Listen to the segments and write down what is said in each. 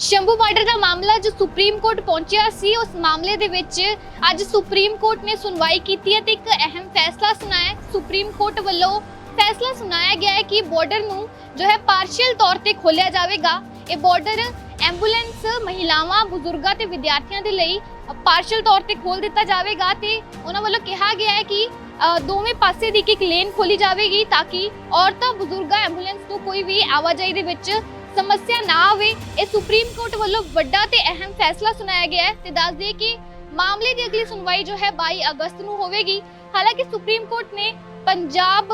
Shambhu border ਦਾ ਮਾਮਲਾ ਜੋ supreme court ਪਹੁੰਚਿਆ ਸੀ, ਉਸ ਮਾਮਲੇ ਦੇ ਵਿੱਚ ਅੱਜ ਸੁਪਰੀਮ ਕੋਰਟ ਨੇ ਸੁਣਵਾਈ ਕੀਤੀ ਹੈ ਤੇ ਇੱਕ ਅਹਿਮ ਫੈਸਲਾ ਸੁਣਾਇਆ ਸੁਪਰੀਮ ਕੋਰਟ ਵੱਲੋਂ ਫੈਸਲਾ ਸੁਣਾਇਆ ਗਿਆ ਹੈ ਕਿ ਬਾਰਡਰ ਨੂੰ ਜੋ ਹੈ ਪਾਰਸ਼ੀਅਲ ਤੌਰ ਤੇ ਖੋਲਿਆ ਜਾਵੇਗਾ। ਇਹ ਬਾਰਡਰ ਐਂਬੂਲੈਂਸ, ਮਹਿਲਾਵਾਂ, ਬਜ਼ੁਰਗਾਂ ਤੇ ਵਿਦਿਆਰਥੀਆਂ ਦੇ ਲਈ ਪਾਰਸ਼ਲ ਤੌਰ ਤੇ ਖੋਲ ਦਿੱਤਾ ਜਾਵੇਗਾ ਤੇ ਉਹਨਾਂ ਵੱਲੋਂ ਕਿਹਾ ਗਿਆ ਹੈ ਕਿ ਦੋਵੇਂ ਪਾਸੇ ਦੀ ਇੱਕ ਇੱਕ ਲੇਨ ਖੋਲੀ ਜਾਵੇਗੀ ਤਾਂ ਕਿ ਔਰਤਾਂ, ਬਜ਼ੁਰਗਾਂ ਐਂਬੂਲੈਂਸ ਨੂੰ ਕੋਈ ਵੀ ਆਵਾਜਾਈ ਦੇ ਵਿੱਚ ਸਮੱਸਿਆ ਨਾ ਆਵੇ, ਇਹ ਸੁਪਰੀਮ ਕੋਰਟ ਵੱਲੋਂ ਵੱਡਾ ਤੇ ਅਹਿਮ ਫੈਸਲਾ ਸੁਣਾਇਆ ਗਿਆ ਹੈ ਤੇ ਦੱਸ ਦਈਏ ਕਿ ਮਾਮਲੇ ਦੀ ਅਗਲੀ ਸੁਣਵਾਈ ਜੋ ਹੈ 22 ਅਗਸਤ ਨੂੰ ਹੋਵੇਗੀ। ਹਾਲਾਂਕਿ ਸੁਪਰੀਮ ਕੋਰਟ ਨੇ ਪੰਜਾਬ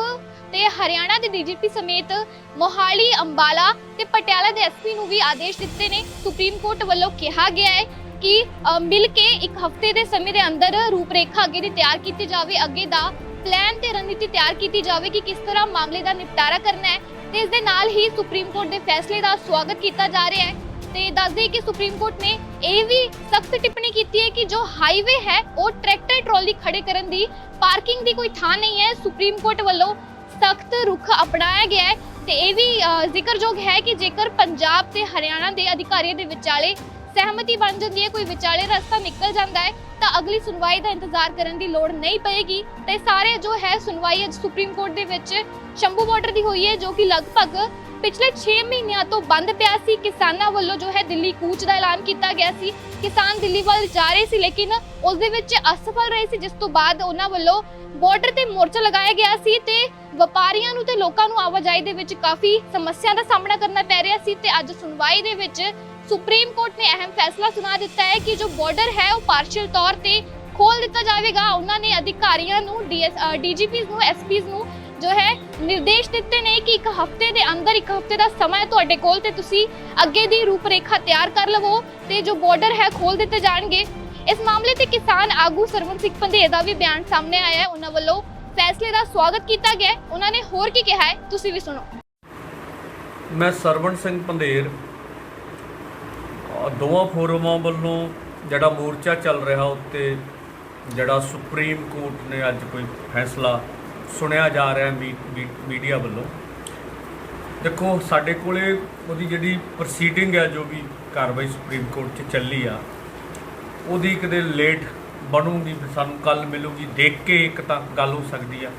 ਤੇ ਹਰਿਆਣਾ ਦੇ ਡੀਜੀਪੀ ਸਮੇਤ ਮੋਹਾਲੀ, ਅੰਬਾਲਾ ਤੇ ਪਟਿਆਲਾ ਦੇ ਐਸਪੀ ਨੂੰ ਵੀ ਆਦੇਸ਼ ਦਿੱਤੇ ਨੇ। ਸੁਪਰੀਮ ਕੋਰਟ ਵੱਲੋਂ ਕਿਹਾ ਗਿਆ ਹੈ ਕਿ ਮਿਲ ਕੇ ਇੱਕ ਹਫ਼ਤੇ ਦੇ ਸਮੇਂ ਦੇ ਅੰਦਰ ਰੂਪਰੇਖਾ ਅੱਗੇ ਦੀ ਤਿਆਰ ਕੀਤੀ ਜਾਵੇ। ਅੱਗੇ ਦਾ ਪਲਾਨ ਤੇ ਰਣਨੀਤੀ ਤਿਆਰ ਕੀਤੀ ਜਾਵੇ ਕਿ ਕਿਸ ਤਰ੍ਹਾਂ ਮਾਮਲੇ ਦਾ ਨਿਪਟਾਰਾ ਕਰਨਾ ਹੈ ਤੇ ਇਸ ਦੇ ਨਾਲ ਹੀ ਸੁਪਰੀਮ ਕੋਰਟ ਦੇ ਫੈਸਲੇ ਦਾ ਸਵਾਗਤ ਕੀਤਾ ਜਾ ਰਿਹਾ ਹੈ। ਤੇ ਦੱਸਦੇ ਕਿ ਸੁਪਰੀਮ ਕੋਰਟ ਨੇ ਇਹ ਵੀ ਸਖਤ ਟਿੱਪਣੀ ਕੀਤੀ ਹੈ ਕਿ ਜੋ ਹਾਈਵੇ ਹੈ, ਉਹ ਟਰੈਕਟਰ ਟਰਾਲੀ ਖੜੇ ਕਰਨ ਦੀ ਪਾਰਕਿੰਗ ਦੀ ਕੋਈ ਥਾਂ ਨਹੀਂ ਹੈ। ਸੁਪਰੀਮ ਕੋਰਟ ਵੱਲੋਂ ਸਖਤ ਰੁਖ ਅਪਣਾਇਆ ਗਿਆ ਹੈ ਤੇ ਇਹ ਵੀ ਜ਼ਿਕਰਯੋਗ ਹੈ ਕਿ ਜੇਕਰ ਪੰਜਾਬ ਤੇ ਹਰਿਆਣਾ ਦੇ ਅਧਿਕਾਰੀਆਂ ਦੇ ਵਿਚਾਲੇ ਸਹਿਮਤੀ ਬਣ ਜਾਂਦੀ ਹੈ, ਕੋਈ ਵਿਚਾਲੇ ਰਸਤਾ ਨਿਕਲ ਜਾਂਦਾ ਹੈ, ਤਾਂ ਅਗਲੀ ਸੁਣਵਾਈ ਦਾ ਇੰਤਜ਼ਾਰ ਕਰਨ ਦੀ ਲੋੜ ਨਹੀਂ ਪਏਗੀ। ਤੇ ਸਾਰੇ ਜੋ ਹੈ ਸੁਣਵਾਈ ਅੱਜ ਸੁਪਰੀਮ ਕੋਰਟ ਦੇ ਵਿੱਚ ਸ਼ੰਭੂ ਬਾਰਡਰ ਦੀ ਹੋਈ ਹੈ, ਜੋ ਕਿ ਲਗਭਗ ਪਿਛਲੇ 6 ਮਹੀਨਿਆਂ ਤੋਂ ਬੰਦ ਪਿਆ ਸੀ। ਕਿਸਾਨਾਂ ਵੱਲੋਂ ਜੋ ਹੈ ਦਿੱਲੀ ਕੂਚ ਦਾ ਐਲਾਨ ਕੀਤਾ ਗਿਆ ਸੀ। ਕਿਸਾਨ ਦਿੱਲੀ ਵੱਲ ਜਾ ਰਹੇ ਸੀ, ਲੇਕਿਨ ਉਸ ਦੇ ਵਿੱਚ ਅਸਫਲ ਰਹੇ ਸੀ, ਜਿਸ ਤੋਂ ਬਾਅਦ ਉਹਨਾਂ ਵੱਲੋਂ ਬਾਰਡਰ ਤੇ ਮੋਰਚਾ ਲਗਾਇਆ ਗਿਆ ਸੀ ਤੇ ਵਪਾਰੀਆਂ ਨੂੰ ਤੇ ਲੋਕਾਂ ਨੂੰ ਆਵਾਜਾਈ ਦੇ ਵਿੱਚ ਕਾਫੀ ਸਮੱਸਿਆ ਦਾ ਸਾਹਮਣਾ ਕਰਨਾ ਪੈ ਰਿਹਾ ਸੀ ਤੇ ਅੱਜ ਸੁਣਵਾਈ ਦੇ ਵਿੱਚ ਸੁਪਰੀਮ ਕੋਰਟ ਨੇ ਅਹਿਮ ਫੈਸਲਾ ਸੁਣਾ ਦਿੱਤਾ ਹੈ ਕਿ ਜੋ ਬਾਰਡਰ ਹੈ ਉਹ ਪਾਰਸ਼ੀਅਲ ਤੌਰ ਤੇ ਖੋਲ ਦਿੱਤਾ ਜਾਵੇਗਾ। ਉਹਨਾਂ ਨੇ ਅਧਿਕਾਰੀਆਂ ਨੂੰ ਡੀਜੀਪੀਜ਼ ਨੂੰ, ਐਸਪੀਜ਼ ਨੂੰ ਜੋ ਹੈ ਨਿਰਦੇਸ਼ ਦਿੱਤੇ ਨੇ ਕਿ ਇੱਕ ਹਫ਼ਤੇ ਦੇ ਅੰਦਰ, ਇੱਕ ਹਫ਼ਤੇ ਦਾ ਸਮਾਂ ਤੁਹਾਡੇ ਕੋਲ ਤੇ ਤੁਸੀਂ ਅੱਗੇ ਦੀ ਰੂਪਰੇਖਾ ਤਿਆਰ ਕਰ ਲਵੋ ਤੇ ਜੋ ਬਾਰਡਰ ਹੈ ਖੋਲ ਦਿੱਤੇ ਜਾਣਗੇ। ਇਸ ਮਾਮਲੇ ਤੇ ਕਿਸਾਨ ਆਗੂ ਸਰਵਨ ਸਿੰਘ ਪੰਧੇਰ ਦਾ ਵੀ ਬਿਆਨ ਸਾਹਮਣੇ ਆਇਆ ਹੈ। ਉਹਨਾਂ ਵੱਲੋਂ ਫੈਸਲੇ ਦਾ ਸਵਾਗਤ ਕੀਤਾ ਗਿਆ ਉਹਨਾਂ ਨੇ ਹੋਰ ਕੀ ਕਿਹਾ ਹੈ, ਤੁਸੀਂ ਵੀ ਸੁਣੋ। ਮੈਂ ਸਰਵਣ ਸਿੰਘ ਪੰਧੇਰ ਦੋਵਾਂ ਫੋਰਮਾਂ ਵੱਲੋਂ ਜਿਹੜਾ ਮੋਰਚਾ ਚੱਲ ਰਿਹਾ ਉੱਤੇ, ਜਿਹੜਾ ਸੁਪਰੀਮ ਕੋਰਟ ਨੇ ਅੱਜ ਕੋਈ ਫੈਸਲਾ ਸੁਣਿਆ ਜਾ ਰਿਹਾ ਮੀ- ਮੀ- ਮੀਡੀਆ ਵੱਲੋਂ। ਦੇਖੋ, ਸਾਡੇ ਕੋਲੇ ਉਹਦੀ ਜਿਹੜੀ ਪ੍ਰੋਸੀਡਿੰਗ ਹੈ, ਜੋ ਵੀ ਕਾਰਵਾਈ ਸੁਪਰੀਮ ਕੋਰਟ 'ਚ ਚੱਲੀ ਆ, ਉਹਦੀ ਕਿਤੇ ਲੇਟ ਬਣੂਗੀ ਵੀ ਸਾਨੂੰ ਕੱਲ ਮਿਲੂਗੀ, ਦੇਖ ਕੇ ਇੱਕ ਤਾਂ ਗੱਲ ਹੋ ਸਕਦੀ ਆ।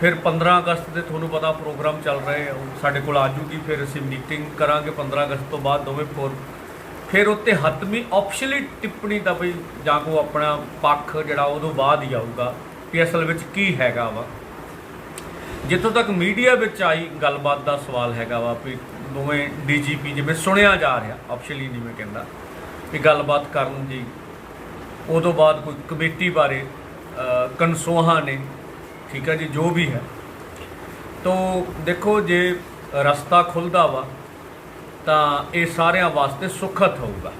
ਫਿਰ 15 ਅਗਸਤ ਦੇ ਤੁਹਾਨੂੰ ਪਤਾ ਪ੍ਰੋਗਰਾਮ ਚੱਲ ਰਹੇ ਆ ਸਾਡੇ ਕੋਲ ਆ ਜੂਗੀ, ਫਿਰ ਅਸੀਂ ਮੀਟਿੰਗ ਕਰਾਂਗੇ 15 ਅਗਸਤ ਤੋਂ ਬਾਅਦ ਦੋਵੇਂ ਫੋਰ ਫਿਰ ਉੱਤੇ ਹਤਮੀ ਆਪਸ਼ਨਲੀ ਟਿੱਪਣੀ ਦਾ ਵੀ ਜਾਂ ਕੋ ਆਪਣਾ ਪੱਖ ਜਿਹੜਾ ਉਦੋਂ ਬਾਅਦ ਹੀ ਆਊਗਾ ਕਿ ਅਸਲ ਵਿੱਚ ਕੀ ਹੈਗਾ ਵਾ। ਜਿੱਥੋਂ ਤੱਕ ਮੀਡੀਆ ਵਿੱਚ ਆਈ ਗੱਲਬਾਤ ਦਾ ਸਵਾਲ ਹੈਗਾ ਵਾ ਵੀ ਦੋਵੇਂ ਡੀਜੀਪੀ ਜਿਵੇਂ ਸੁਣਿਆ ਜਾ ਰਿਹਾ ਆਪਸ਼ਨਲੀ ਨਹੀਂ ਮੈਂ ਕਹਿੰਦਾ ਵੀ ਗੱਲਬਾਤ ਕਰਨ ਜੀ ਉਦੋਂ ਬਾਅਦ ਕੋਈ ਕਮੇਟੀ ਬਾਰੇ ਅ, ਨੇ ਠੀਕ ਹੈ ਜੀ ਜੋ ਵੀ ਹੈ। ਤੋ ਦੇਖੋ ਜੇ ਰਸਤਾ ਖੁੱਲਦਾ ਵਾ ਤਾਂ ਇਹ ਸਾਰਿਆਂ ਵਾਸਤੇ ਸੁਖਤ ਹੋਊਗਾ।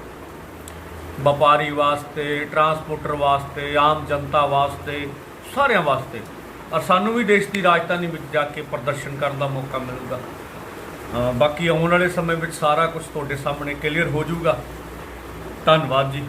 ਵਪਾਰੀ ਵਾਸਤੇ ਟਰਾਂਸਪੋਰਟਰ ਵਾਸਤੇ, ਆਮ ਜਨਤਾ ਵਾਸਤੇ, ਸਾਰਿਆਂ ਵਾਸਤੇ। ਔਰ ਸਾਨੂੰ ਵੀ ਦੇਸ਼ ਦੀ ਰਾਜਧਾਨੀ ਵਿੱਚ ਜਾ ਕੇ ਪ੍ਰਦਰਸ਼ਨ ਕਰਨ ਦਾ ਮੌਕਾ ਮਿਲੂਗਾ। ਬਾਕੀ ਆਉਣ ਵਾਲੇ ਸਮੇਂ ਵਿੱਚ ਸਾਰਾ ਕੁਝ ਤੁਹਾਡੇ ਸਾਹਮਣੇ ਕਲੀਅਰ ਹੋ ਜਾਊਗਾ। ਧੰਨਵਾਦ ਜੀ।